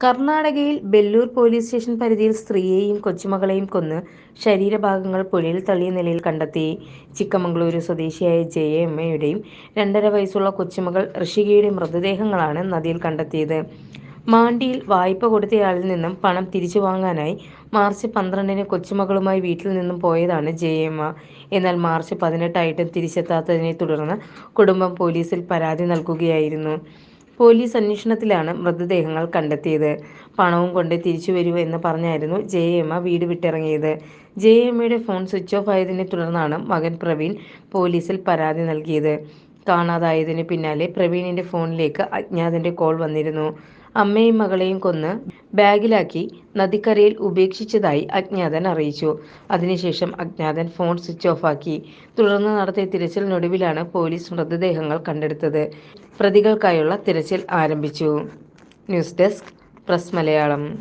കർണാടകയിൽ Bellur police station പരിധിയിൽ സ്ത്രീയെയും കൊച്ചുമകളെയും കൊന്ന് ശരീരഭാഗങ്ങൾ പുഴയിൽ തള്ളിയ നിലയിൽ കണ്ടെത്തി. ചിക്കമംഗളൂരു സ്വദേശിയായ ജയമ്മയുടെയും രണ്ടര വയസ്സുള്ള കൊച്ചുമകൾ ഋഷികയുടെ മൃതദേഹങ്ങളാണ് നദിയിൽ കണ്ടെത്തിയത്. മാണ്ടിയിൽ വായ്പ കൊടുത്തയാളിൽ നിന്നും പണം തിരിച്ചു വാങ്ങാനായി മാർച്ച് പന്ത്രണ്ടിന് കൊച്ചുമകളുമായി വീട്ടിൽ നിന്നും പോയതാണ് ജയമ്മ. എന്നാൽ മാർച്ച് പതിനെട്ടായിട്ടും തിരിച്ചെത്താത്തതിനെ തുടർന്ന് കുടുംബം പോലീസിൽ പരാതി നൽകുകയായിരുന്നു. പോലീസ് അന്വേഷണത്തിലാണ് മൃതദേഹങ്ങൾ കണ്ടെത്തിയത്. പണവും കൊണ്ട് തിരിച്ചു വരൂ എന്ന് പറഞ്ഞായിരുന്നു ജയമ്മ വീട് വിട്ടിറങ്ങിയത്. ജയമ്മയുടെ ഫോൺ സ്വിച്ച് ഓഫ് ആയതിനെ തുടർന്നാണ് മകൻ പ്രവീൺ പോലീസിൽ പരാതി നൽകിയത്. കാണാതായതിനു പിന്നാലെ പ്രവീണിന്റെ ഫോണിലേക്ക് അജ്ഞാതന്റെ കോൾ വന്നിരുന്നു. അമ്മയും മകളെയും കൊന്ന് ബാഗിലാക്കി നദിക്കരയിൽ ഉപേക്ഷിച്ചതായി അജ്ഞാതൻ അറിയിച്ചു. അതിനുശേഷം അജ്ഞാതൻ ഫോൺ സ്വിച്ച് ഓഫ് ആക്കി. തുടർന്ന് നടത്തിയ തിരച്ചിലിനൊടുവിലാണ് പോലീസ് മൃതദേഹങ്ങൾ കണ്ടെടുത്തത്. പ്രതികൾക്കായുള്ള തിരച്ചിൽ ആരംഭിച്ചു. News desk press Malayalam.